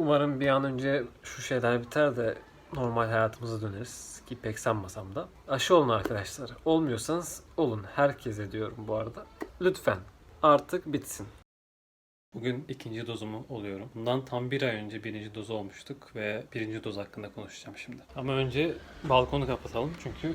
Umarım bir an önce şu şeyler biter de normal hayatımıza döneriz. Ki pek sanmasam da. Aşı olun arkadaşlar. Olmuyorsanız olun. Herkese diyorum bu arada. Lütfen. Artık bitsin. Bugün ikinci dozumu oluyorum. Bundan tam bir ay önce birinci dozu olmuştuk ve birinci doz hakkında konuşacağım şimdi. Ama önce balkonu kapatalım çünkü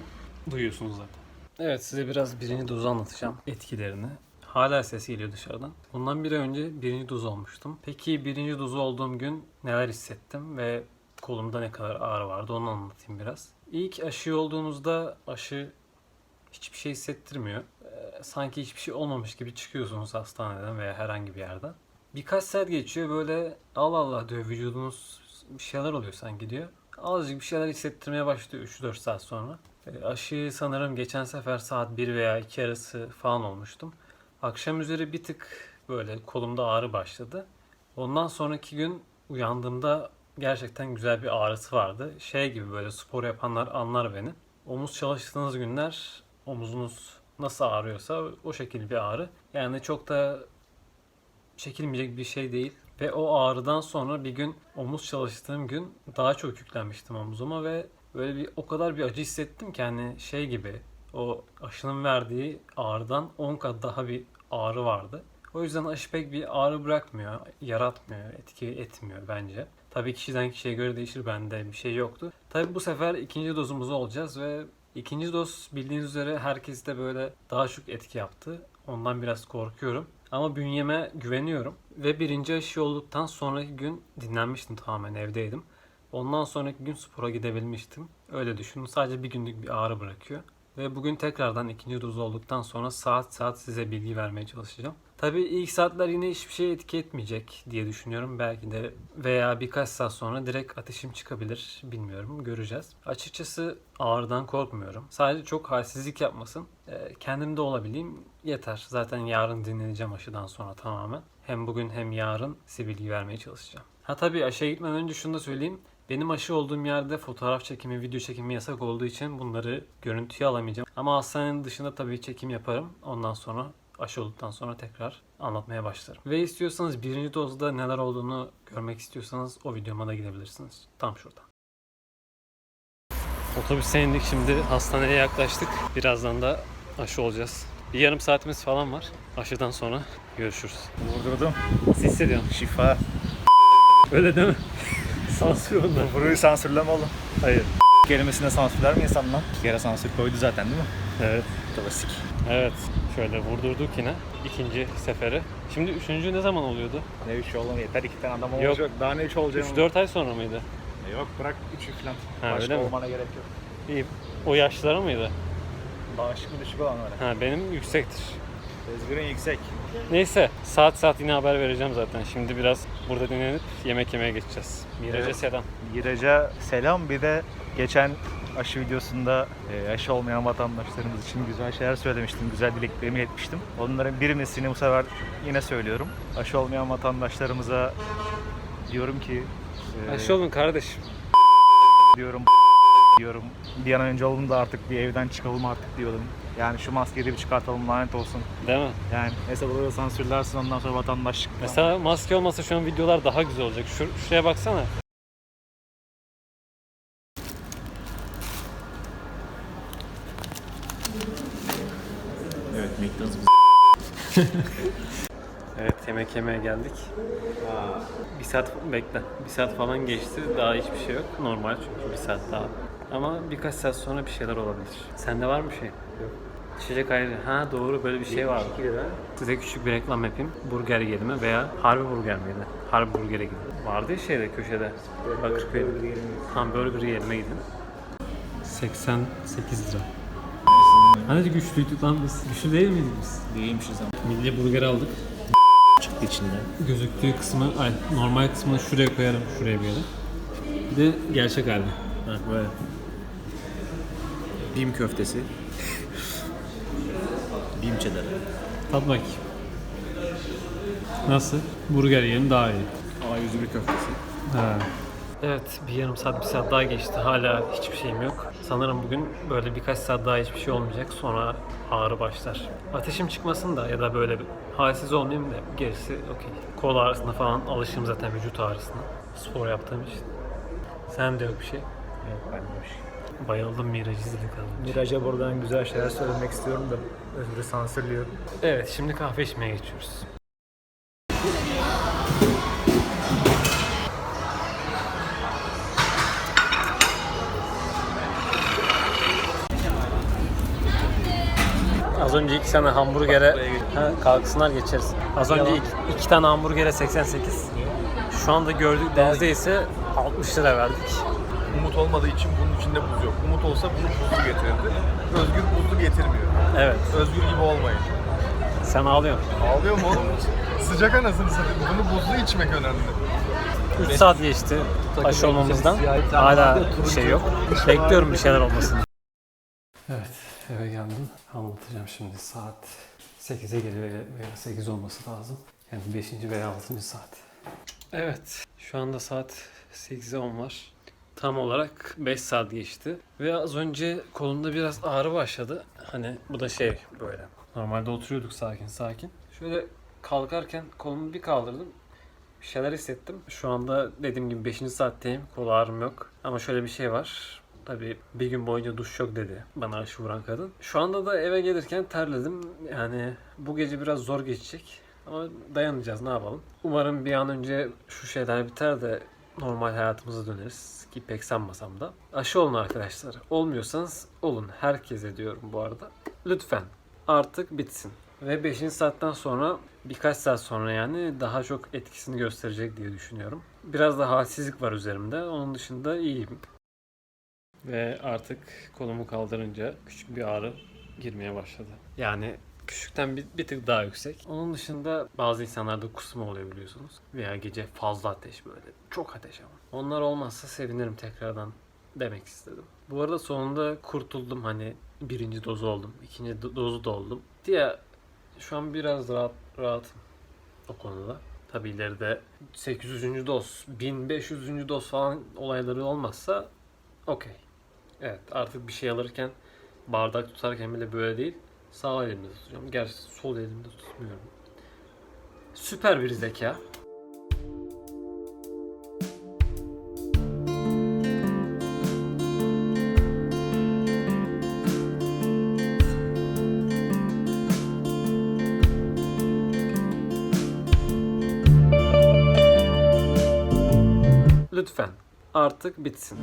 duyuyorsunuz zaten. Evet size biraz birinci dozu anlatacağım. Etkilerini. Hala ses geliyor dışarıdan. Bundan bir önce birinci doz olmuştum. Peki birinci dozu olduğum gün neler hissettim ve kolumda ne kadar ağrı vardı onu anlatayım biraz. İlk aşı olduğunuzda aşı hiçbir şey hissettirmiyor. Ee, sanki hiçbir şey olmamış gibi çıkıyorsunuz hastaneden veya herhangi bir yerden. Birkaç saat geçiyor böyle Allah Allah diyor vücudunuz bir şeyler oluyor sanki diyor. Azıcık bir şeyler hissettirmeye başlıyor 3-4 saat sonra. E, aşıyı sanırım geçen sefer saat 1 veya 2 arası falan olmuştum. Akşam üzeri bir tık böyle kolumda ağrı başladı. Ondan sonraki gün uyandığımda gerçekten güzel bir ağrısı vardı. Şey gibi böyle spor yapanlar anlar beni. Omuz çalıştığınız günler omuzunuz nasıl ağrıyorsa o şekilde bir ağrı. Yani çok da çekilmeyecek bir şey değil. Ve o ağrıdan sonra bir gün omuz çalıştığım gün daha çok yüklenmiştim omuzuma ve böyle bir o kadar bir acı hissettim ki hani şey gibi o aşının verdiği ağrıdan 10 kat daha bir ağrı vardı. O yüzden aşı pek bir ağrı bırakmıyor, yaratmıyor, etki etmiyor bence. Tabii kişiden kişiye göre değişir bende bir şey yoktu. Tabii bu sefer ikinci dozumuzu olacağız ve ikinci doz bildiğiniz üzere herkeste böyle daha çok etki yaptı. Ondan biraz korkuyorum. Ama bünyeme güveniyorum. Ve birinci aşı olduktan sonraki gün dinlenmiştim tamamen evdeydim. Ondan sonraki gün spora gidebilmiştim. Öyle düşünün. Sadece bir günlük bir ağrı bırakıyor. Ve bugün tekrardan ikinci doz olduktan sonra saat saat size bilgi vermeye çalışacağım. Tabii ilk saatler yine hiçbir şey etki etmeyecek diye düşünüyorum. Belki de veya birkaç saat sonra direkt ateşim çıkabilir. Bilmiyorum. Göreceğiz. Açıkçası ağrıdan korkmuyorum. Sadece çok halsizlik yapmasın. Ee, Kendimde olabileyim yeter. Zaten yarın dinleneceğim aşıdan sonra tamamen. Hem bugün hem yarın size bilgi vermeye çalışacağım. Ha tabii aşıya gitmeden önce şunu da söyleyeyim. Benim aşı olduğum yerde fotoğraf çekimi, video çekimi yasak olduğu için bunları görüntüye alamayacağım. Ama hastanenin dışında tabii çekim yaparım. Ondan sonra aşı olduktan sonra tekrar anlatmaya başlarım. Ve istiyorsanız birinci dozda neler olduğunu görmek istiyorsanız o videoma da gidebilirsiniz. Tam şurada. Otobüse indik şimdi hastaneye yaklaştık. Birazdan da aşı olacağız. Bir yarım saatimiz falan var. Aşıdan sonra görüşürüz. Vurdurdum. Nasıl hissediyorsun? Şifa. Öyle değil mi? Sansür onlar. Burayı sansürleme oğlum. Hayır. Kelimesine sansürler mi insan lan? Bir kere sansür koydu zaten değil mi? Evet. Klasik. Evet. Şöyle vurdurduk yine ikinci seferi. Şimdi üçüncü ne zaman oluyordu? Ne üç oğlum yeter iki tane adam Yok. olacak. Daha ne üç olacak? 3-4 ay sonra mıydı? Yok bırak üçü falan. Ha, Başka öyle mi? olmana gerek yok. İyi. O yaşlılara mıydı? Bağışıklı düşük olanlara. Ha benim yüksektir. Özgürün yüksek. Neyse saat saat yine haber vereceğim zaten. Şimdi biraz burada dinlenip yemek yemeye geçeceğiz. Miraç'a Evet. selam. Giraca selam. Bir de geçen aşı videosunda e, aşı olmayan vatandaşlarımız için güzel şeyler söylemiştim. Güzel dileklerimi iletmiştim. Onların bir mislini bu sefer yine söylüyorum. Aşı olmayan vatandaşlarımıza diyorum ki e, Aşı olun kardeşim. diyorum diyorum. Bir an önce olun da artık bir evden çıkalım artık diyordum. Yani şu maskeyi de bir çıkartalım lanet olsun. Değil mi? Yani neyse burada sansürlersin ondan sonra vatandaşlık. Mesela maske olmasa şu an videolar daha güzel olacak. Şur şuraya baksana. Evet McDonald's Evet yemek yemeye geldik. Bir saat bekle. Bir saat falan geçti. Daha hiçbir şey yok. Normal çünkü bir saat daha. Ama birkaç saat sonra bir şeyler olabilir. Sende var mı şey? Yok. İçecek ayrı. Ha doğru böyle bir şey vardı. Size küçük bir reklam yapayım. Burger yedime veya Harbi Burger miydi? Harbi Burger'e gidin. Vardı ya şeyde köşede. Bakırköy'de. Tam Burger yerine gidin. 88 lira. Hani güçlüydük lan biz. Güçlü değil miydik biz? Değilmişiz ama. Milli burger aldık. Çıktı içinden. Gözüktüğü kısmı, ay, normal kısmını şuraya koyarım, şuraya bir yere. Bir de gerçek hali. Ha böyle. Bim köftesi. Bim çedar. Tat bakayım. Nasıl? Burger yiyelim daha iyi. A101 köftesi. Ha. Evet bir yarım saat bir saat daha geçti. Hala hiçbir şeyim yok. Sanırım bugün böyle birkaç saat daha hiçbir şey olmayacak. Sonra ağrı başlar. Ateşim çıkmasın da ya da böyle bir halsiz olmayayım da gerisi okey. Kol ağrısına falan alışım zaten vücut ağrısına. Spor yaptığım için. Sen de yok bir şey. Yok ben de bir şey. Bayıldım Miraj önce. Miraç'a buradan güzel şeyler söylemek istiyorum da Özgür'ü sansürlüyorum. Evet şimdi kahve içmeye geçiyoruz. Az önce iki tane hamburgere ha, kalksınlar geçeriz. Az önce iki, iki tane hamburgere 88. Şu anda gördük denizde ise 60 lira verdik. Umut olmadığı için bunun içinde buz yok. Umut olsa bunu buzlu getirirdi. Özgür buzlu getirmiyor. Evet. Özgür gibi olmayın. Sen ağlıyorsun. Ağlıyor mu oğlum? Sıcak anasını satayım. Bunu buzlu içmek önemli. 3 saat geçti aşı olmamızdan. Hala bir şey yok. Bekliyorum bir şeyler olmasını. Evet eve geldim. Anlatacağım şimdi saat 8'e geliyor veya 8 olması lazım. Yani 5. veya 6. saat. Evet şu anda saat 8'e 10 var. Tam olarak 5 saat geçti. Ve az önce kolumda biraz ağrı başladı. Hani bu da şey böyle. Normalde oturuyorduk sakin sakin. Şöyle kalkarken kolumu bir kaldırdım. Bir şeyler hissettim. Şu anda dediğim gibi 5. saatteyim. Kol ağrım yok. Ama şöyle bir şey var. Tabii bir gün boyunca duş yok dedi bana aşı vuran kadın. Şu anda da eve gelirken terledim. Yani bu gece biraz zor geçecek. Ama dayanacağız ne yapalım. Umarım bir an önce şu şeyler biter de normal hayatımıza döneriz. Ki pek sanmasam da. Aşı olun arkadaşlar. Olmuyorsanız olun. Herkese diyorum bu arada. Lütfen. Artık bitsin. Ve 5. saatten sonra birkaç saat sonra yani daha çok etkisini gösterecek diye düşünüyorum. Biraz da halsizlik var üzerimde. Onun dışında iyiyim. Ve artık kolumu kaldırınca küçük bir ağrı girmeye başladı. Yani küçükten bir, bir tık daha yüksek. Onun dışında bazı insanlarda kusma oluyor biliyorsunuz. Veya gece fazla ateş böyle. Çok ateş ama. Onlar olmazsa sevinirim tekrardan demek istedim. Bu arada sonunda kurtuldum hani birinci dozu oldum. ikinci do- dozu da oldum. Diye şu an biraz rahat rahatım o konuda. Tabi ileride 800. doz, 1500. doz falan olayları olmazsa okey. Evet artık bir şey alırken bardak tutarken bile böyle değil. Sağ elimde tutacağım. Gerçi sol elimde tutmuyorum. Süper bir zeka. Lütfen artık bitsin.